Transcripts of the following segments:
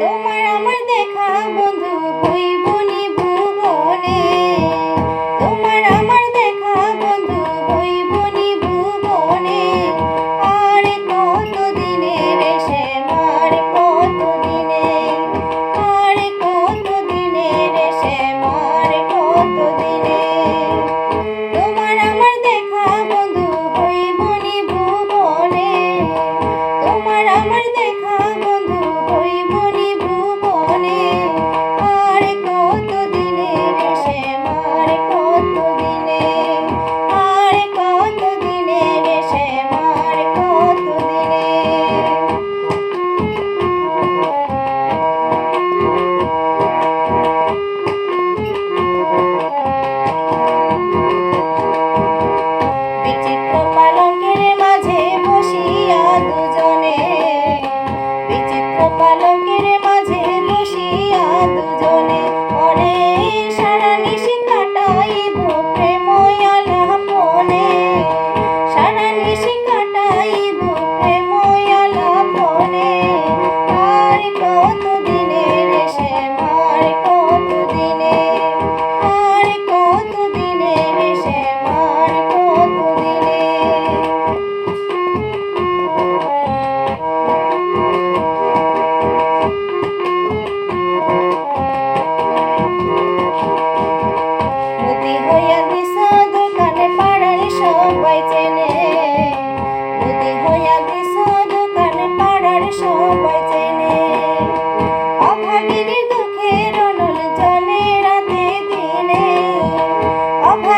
তোমার আমার দেখা বন্ধু হইব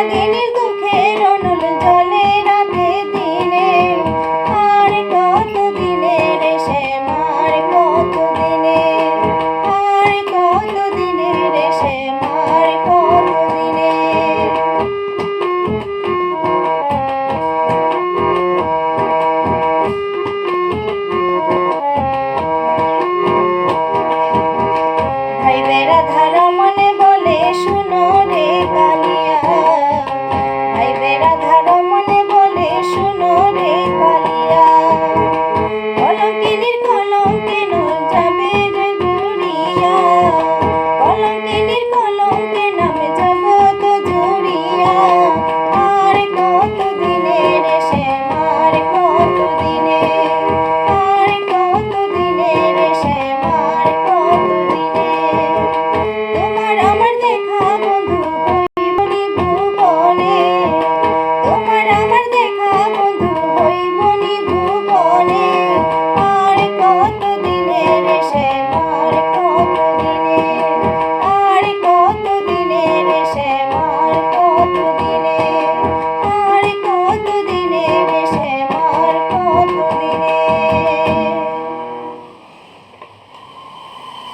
সারাদিনের দুঃখে রনল জলে রাতে আর কত দিনে? আর কত দিনে